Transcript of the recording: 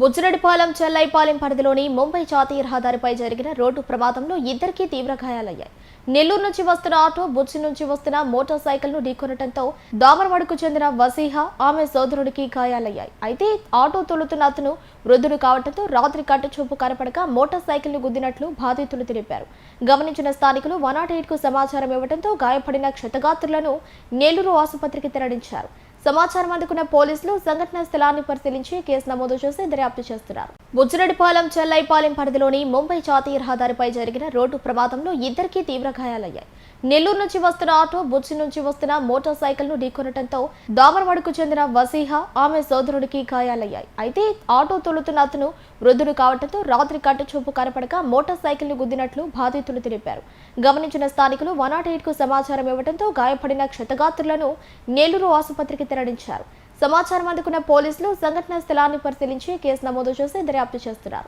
బుజ్జిరెడ్డిపాలెం చెల్లైపాలెం పరిధిలోని ముంబై జాతీయ రహదారిపై జరిగిన రోడ్డు ప్రమాదంలో ఇద్దరికీ తీవ్ర గాయాలయ్యాయి. నెల్లూరు నుంచి వస్తున్న ఆటో బుజ్జి నుంచి వస్తున్న మోటార్ సైకిల్ను ఢీకొనడంతో దామరవాడకు చెందిన వసీహ ఆమె సోదరుడికి గాయాలయ్యాయి. అయితే ఆటో తొలుతున్న అతను వృద్ధుడు కావడంతో రాత్రి కట్టచూపు కనపడక మోటార్ సైకిల్ను గుద్దినట్లు బాధితులు తెలిపారు. గమనించిన స్థానికులు వన్ నాట్కు సమాచారం ఇవ్వడంతో గాయపడిన క్షతగాత్రులను నెల్లూరు ఆసుపత్రికి తరలించారు. సమాచారం అందుకున్న పోలీసులు సంఘటనా స్థలాన్ని పరిశీలించి కేసు నమోదు చేసి దర్యాప్తు చేస్తున్నారు. బుజ్జిరెడ్డిపాలెం చెల్లైపాలెం పరిధిలోని ముంబై జాతీయ రహదారిపై జరిగిన రోడ్డు ప్రమాదంలో ఇద్దరికీ తీవ్ర గాయాలయ్యాయి. నెల్లూరు నుంచి వస్తున్న ఆటో బుజ్జి నుంచి వస్తున్న మోటార్ సైకిల్ను ఢీకొనడంతో దామరవాడకు చెందిన వసీహ ఆమె సోదరుడికి గాయాలయ్యాయి. అయితే ఆటో తొలుతున్న అతను వృద్ధుడు కావడంతో రాత్రి కట్టుచూపు కనపడక మోటార్ సైకిల్ను గుద్దినట్లు బాధితులు తెలిపారు. గమనించిన స్థానికులు వన్ నాట్కు సమాచారం ఇవ్వడంతో గాయపడిన క్షతగాత్రులను నెల్లూరు ఆసుపత్రికి వెల్లడించారు. సమాచారం అందుకున్న పోలీసులు సంఘటనా స్థలాన్ని పరిశీలించి కేసు నమోదు చేసి దర్యాప్తు చేస్తున్నారు.